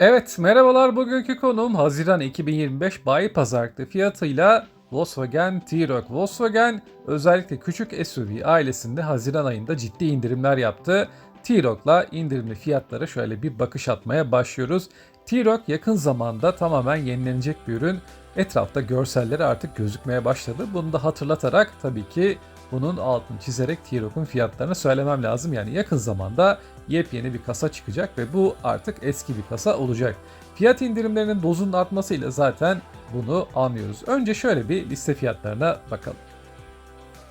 Evet merhabalar bugünkü konuğum Haziran 2025 bayi pazarlıklı fiyatıyla Volkswagen T-Roc. Volkswagen özellikle küçük SUV ailesinde Haziran ayında ciddi indirimler yaptı. T-Roc'la indirimli fiyatlara şöyle bir bakış atmaya başlıyoruz. T-Roc yakın zamanda tamamen yenilenecek bir ürün. Etrafta görselleri artık gözükmeye başladı. Bunu da hatırlatarak tabii ki bunun altını çizerek T-Roc'un fiyatlarını söylemem lazım. Yani yakın zamanda yepyeni bir kasa çıkacak ve bu artık eski bir kasa olacak. Fiyat indirimlerinin dozunun artmasıyla zaten bunu anlıyoruz. Önce şöyle bir liste fiyatlarına bakalım.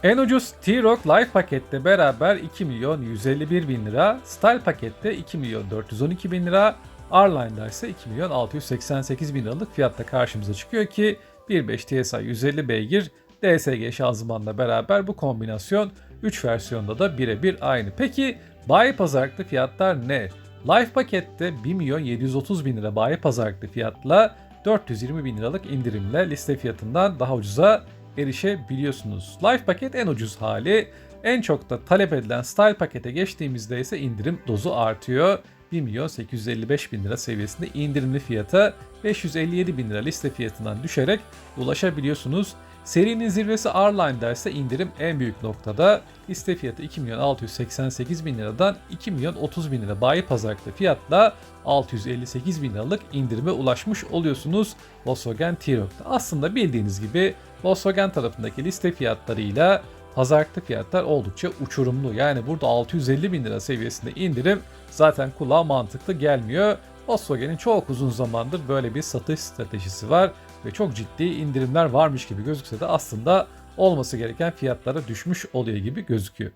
En ucuz T-Roc Life pakette beraber 2 milyon 151 bin lira, Style pakette 2 milyon 412 bin lira, R-Line'da ise 2 milyon 688 bin liralık fiyatta karşımıza çıkıyor ki 1.5 TSI 150 beygir DSG şanzımanla beraber bu kombinasyon 3 versiyonda da birebir aynı. Peki bayi pazarlıklı fiyatlar ne? Life pakette 1 milyon 730 bin lira bayi pazarlıklı fiyatla 420 bin liralık indirimle liste fiyatından daha ucuza erişebiliyorsunuz. Life paket en ucuz hali. En çok da talep edilen Style pakete geçtiğimizde ise indirim dozu artıyor. 1 milyon 855 bin lira seviyesinde indirimli fiyata 557 bin lira liste fiyatından düşerek ulaşabiliyorsunuz. Serinin zirvesi R-Line'da ise indirim en büyük noktada. Liste fiyatı 2 milyon 688 bin liradan 2 milyon 30 bin lira bayi pazarlıklı fiyatla 658 bin liralık indirime ulaşmış oluyorsunuz Volkswagen T-Roc'ta. Aslında bildiğiniz gibi Volkswagen tarafındaki liste fiyatlarıyla pazarlıklı fiyatlar oldukça uçurumlu. Yani burada 650 bin lira seviyesinde indirim zaten kulağa mantıklı gelmiyor. Volkswagen'in çok uzun zamandır böyle bir satış stratejisi var ve çok ciddi indirimler varmış gibi gözükse de aslında olması gereken fiyatlara düşmüş oluyor gibi gözüküyor.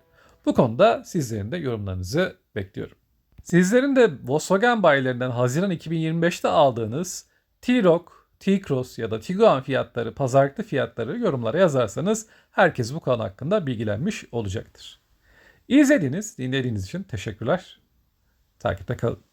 Bu konuda sizlerin de yorumlarınızı bekliyorum. Sizlerin de Volkswagen bayilerinden Haziran 2025'te aldığınız T-Roc, T-Cross ya da Tiguan fiyatları, pazarlıklı fiyatları yorumlara yazarsanız herkes bu konu hakkında bilgilenmiş olacaktır. İzlediğiniz, dinlediğiniz için teşekkürler. Takipte kalın.